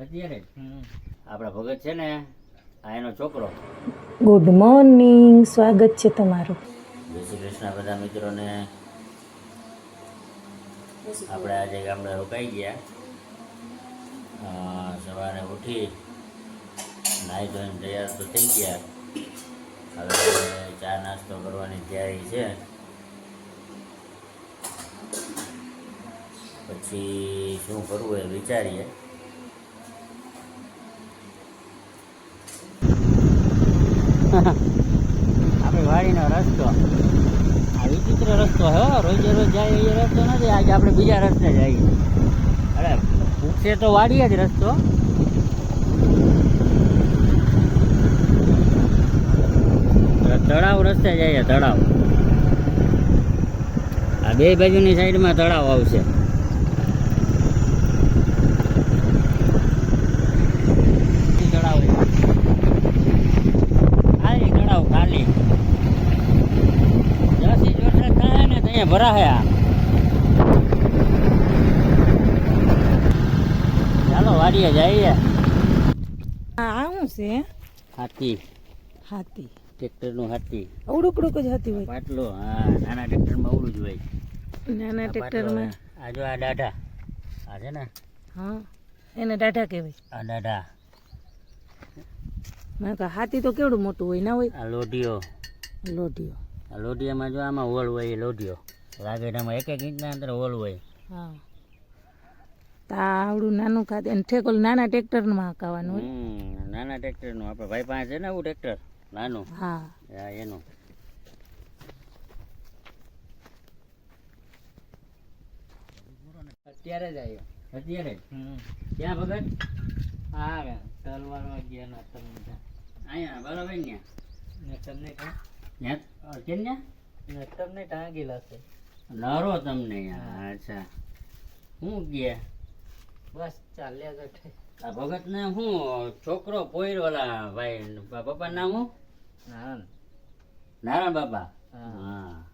અત્યારે આપણા ભગત છે ને આ એનો છોકરો. ગુડ મોર્નિંગ સ્વાગત છે તમારું. જય શ્રી કૃષ્ણ બધા મિત્રોને. આપણે આજે ગામડે રોકાઈ ગયા. સવારે ઉઠી નાહી ધોઈને તૈયાર તો થઈ ગયા. હવે ચા નાસ્તો કરવાની તૈયારી છે. પછી શું કરવું એ વિચારીએ. આપણી વાડીનો રસ્તો. આ વિચિત્ર રસ્તો હે. રોજે રોજ જાય એ રસ્તો નથી. આજે આપણે બીજા રસ્તે જઈએ. અરે પૂછે તો વાડીએ જ રસ્તો. તળાવ રસ્તે જઈએ, તળાવ. આ બે બાજુની સાઈડમાં તળાવ આવશે. ત્યાં ભરાશે આ ચાલો વાડીએ જઈએ આ શું છે? હાથી. હાથી. ટ્રેક્ટરનું હાથી. અવડુંકડુંક જ હાથી હોય. પાટલો હા નાના ટ્રેક્ટરમાં ઓલું જ હોય. નાના ટ્રેક્ટરમાં. આ જો આ દાઢા. આ છે ને? હા એને દાઢા કહેવાય. આ દાઢા. મેં કહા હાથી તો કેવડું મોટું હોય ના હોય? આ લોઢિયો. લોઢિયો. આ લોઢિયામાં જો આમાં હોળ હોય એ લોઢિયો. રાગેડામાં એક એક ઇંચના અંદર હોલ હોય. હા. તો નાનું ખાતે અને ઠેકોલ નાના ટ્રેક્ટરમાં હાંકાવાનું હોય. નાના ટ્રેક્ટરનું. આપણે ભાઈ પાસે છે ને આવું ટ્રેક્ટર? નાનું? હા. એનું. અત્યારે જ આવ્યો. અત્યારે ક્યાં ભગત? હા તલવાર ગયા ના તમને અહીંયા બરાબર ને તમને ક્યાં? તમને ટાંગેલા છે? નરો તમને અચ્છા. હું ગયા બસ ચાલ્યા ગઠે આ ભગત ને હું છોકરો પોઈર વાલા ભાઈ બાપા નામ હું નારાયણ. નારાયણ બાપા? હા.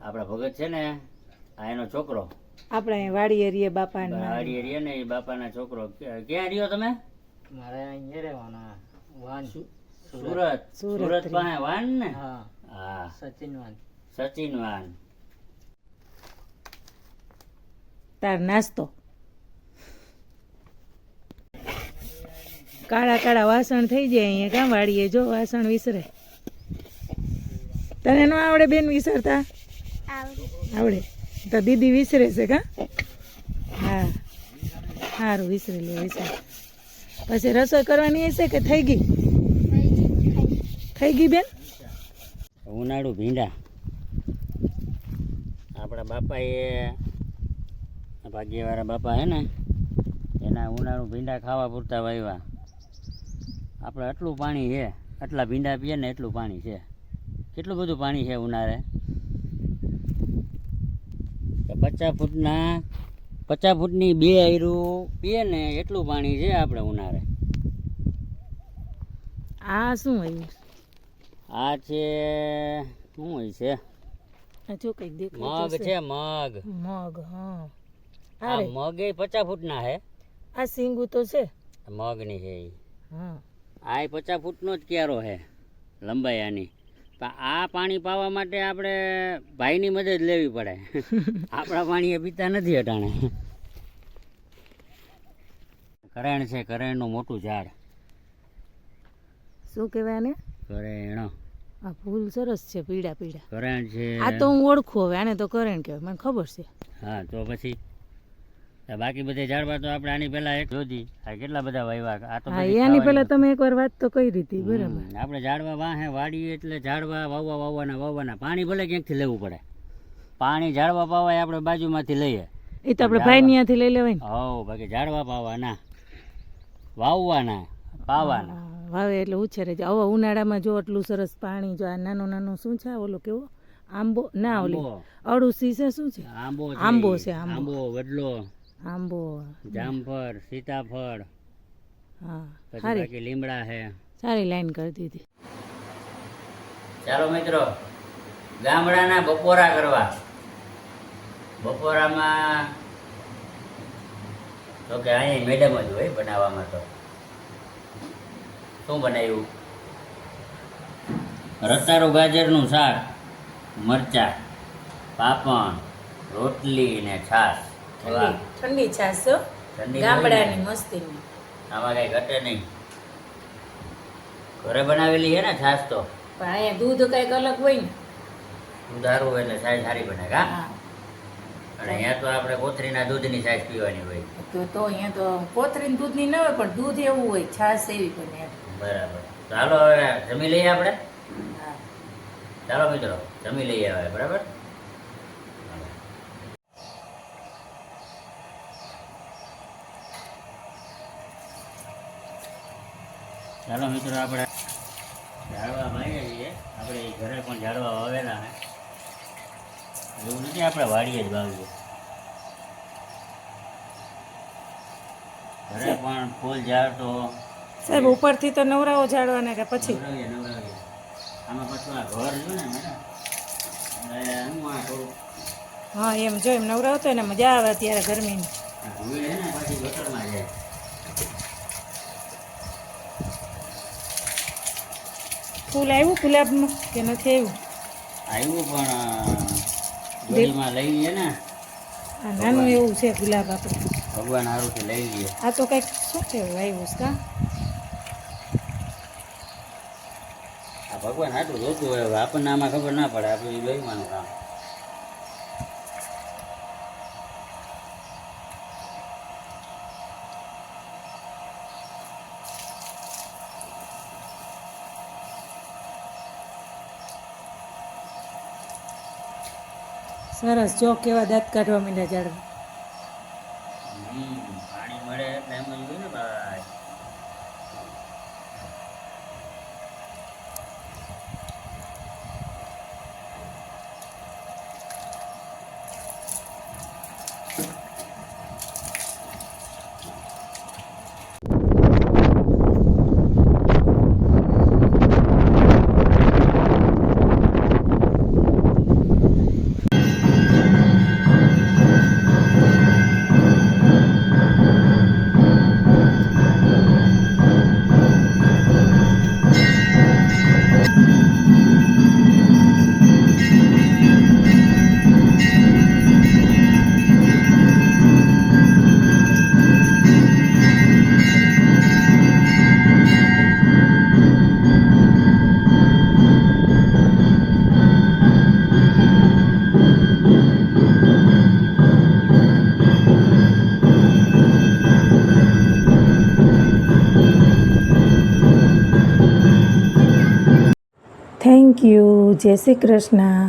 આપણા ભગત છે ને આ એનો છોકરો. આપણે અહીં વાડી એરીએ બાપા વાડી રહીએ ને એ બાપાના છોકરો. ક્યાં રહ્યો તમે? મારે અહીંયા રહેવાના વાન. સુરત સુરત. પાસે વાન ને? હા. હા. સચિન વાન. સચિન વાન તાર નાસ્તો. કાળા કાળા વાસણ થઈ જાય અહીંયા કાં વાળીએ? જો વાસણ વિસરે. તને ન આવડે બેન વિસરતા? આવડે. તો દીદી વિસરે છે કા? હા. સારું વિસરી લે વિસરે. પછી રસોઈ કરવાની હશે કે થઈ ગઈ. થઈ ગઈ બેન? ઉનાળુ ભીંડા. આપણા બાપા એ ભાગ્યવાળા બાપા હે ને એના ઉનાળુ ભીંડા ખાવા પૂરતા વાવ્યા આપણે આટલું પાણી છે આટલા ભીંડા પીએ ને એટલું પાણી છે. કેટલું બધું પાણી છે ઉનાળે? પચાસ ફૂટના પચાસ ફૂટની બે આયરું પીએ ને એટલું પાણી છે આપણે ઉનાળે. આ શું હોય? આ છે શું હોય છે? જો કઈ દેખાય મગ છે મગ. મગ હા. આ મગ એ પચાસ ફૂટના હે. આ સિંગુ તો છે. મગની છે હે હા. આ ય પચાસ ફૂટનો જ ક્યારો છે લંબાઈ આની. પણ આ પાણી પાવા માટે આપણે ભાઈની મદદ લેવી પડે. આપણા પાણી એ પીતા નથી અટાણે. કરેણ છે કરેણનું મોટું ઝાડ. શું કહેવાય ને કરેણ. આ ફૂલ સરસ છે પીળા પીળા કરણ છે. આ તો હું ઓળખું હવે આને તો કરણ કહેવાય મને ખબર છે. હા તો પછી? બાકી બધા ઝાડવા તો આપણે આની પહેલા એક જોધી. આ કેટલા બધા વાવ્યા આ તો હા એની પહેલા તમે એકવાર વાત તો કરી હતી બરાબર. આપણે ઝાડવા વાહે વાડી એટલે ઝાડવા વાવવા વાવવાના વાવવાના પાણી ભલે ક્યાંકથી લેવું પડે. પાણી ઝાડવા પાવાય આપણે બાજુમાંથી લઈએ. એ તો આપણે ભાઈ ત્યાંથી લઈ લેવાય હવ બાકી ઝાડવા પાવાના. વાવવાના પાવાના. હા, વાવે એટલે ઉછેરે છે હવે ઉનાળામાં જો આટલું સરસ પાણી જો આ નાનું નાનું શું છે ઓલું કેવો? આંબો? ના ઓલી. અડુસી છે શું છે? આંબો આંબો છે, આંબો. વડલો. આંબો. જામફળ સીતાફળ. હા સારી લીમડા છે. સારી લાઈન કરી દીધી ચાલો મિત્રો ગામડાના બપોરા કરવા. બપોરામાં તો કે અહીં મેડમ જ હોય બનાવવામાં તો. શું બનાવ્યું? રતારું ગાજરનું શાક મરચા પાપણ રોટલી ને છાશ. ઠંડી છાશ ગામડાની હોય મસ્તીની. આમાં કઈ ઘટે નહીં. ઘરે બનાવેલી છે ને છાશ તો? પણ અહીંયા દૂધ કંઈક અલગ હોય ને. દૂધારું એટલે છાશ સારી બને કા? અને અહીંયા તો આપણે કોથરીના દૂધની છાશ પીવાની હોય. તો તો અહીંયા તો કોથરીના દૂધની ન હોય પણ દૂધ એવું હોય છાશ એવી બને. બરાબર. ચાલો હવે જમી લઈએ આપણે? ચાલો મિત્રો જમી લઈએ હવે બરાબર? ચાલો મિત્રો આપણે ઝાડવા માંગીએ છીએ. આપણે ઘરે પણ ઝાડવા વાવેલા હે. એવું નથી આપણે વાડીએ જ વાવીએ. ઘરે પણ ફૂલ ઝાડ તો સાહેબ ઉપરથી તો નવરાઓ ઝાડવાના કે પછી? નવરાવીએ, નવરાવીએ. આમાં પાછું આ ઘર છે ને મેડમ હું આ થોડું હા એમ જો એમ નવરાવતો ને મજા આવે અત્યારે ગરમીની. ફૂલ આવ્યું ગુલાબનું કે નથી આવ્યું? આવ્યું પણ ગોળીમાં લઈ લઈએ ને. નાનું એવું છે ગુલાબ આપણે. ભગવાન સારું લઈ લઈએ આ તો કંઈક શું છે આવ્યું કા? ભગવાન આટલું જોતું હોય હવે આપણને આમાં ખબર ના પડે આપણે લોહીમાંનું કામ. સરસ જો કેવા દાંત કાઢવા માંડ્યા ઝાડવા? પાણી મળે એટલે એમ થેન્ક યુ જય શ્રી કૃષ્ણ.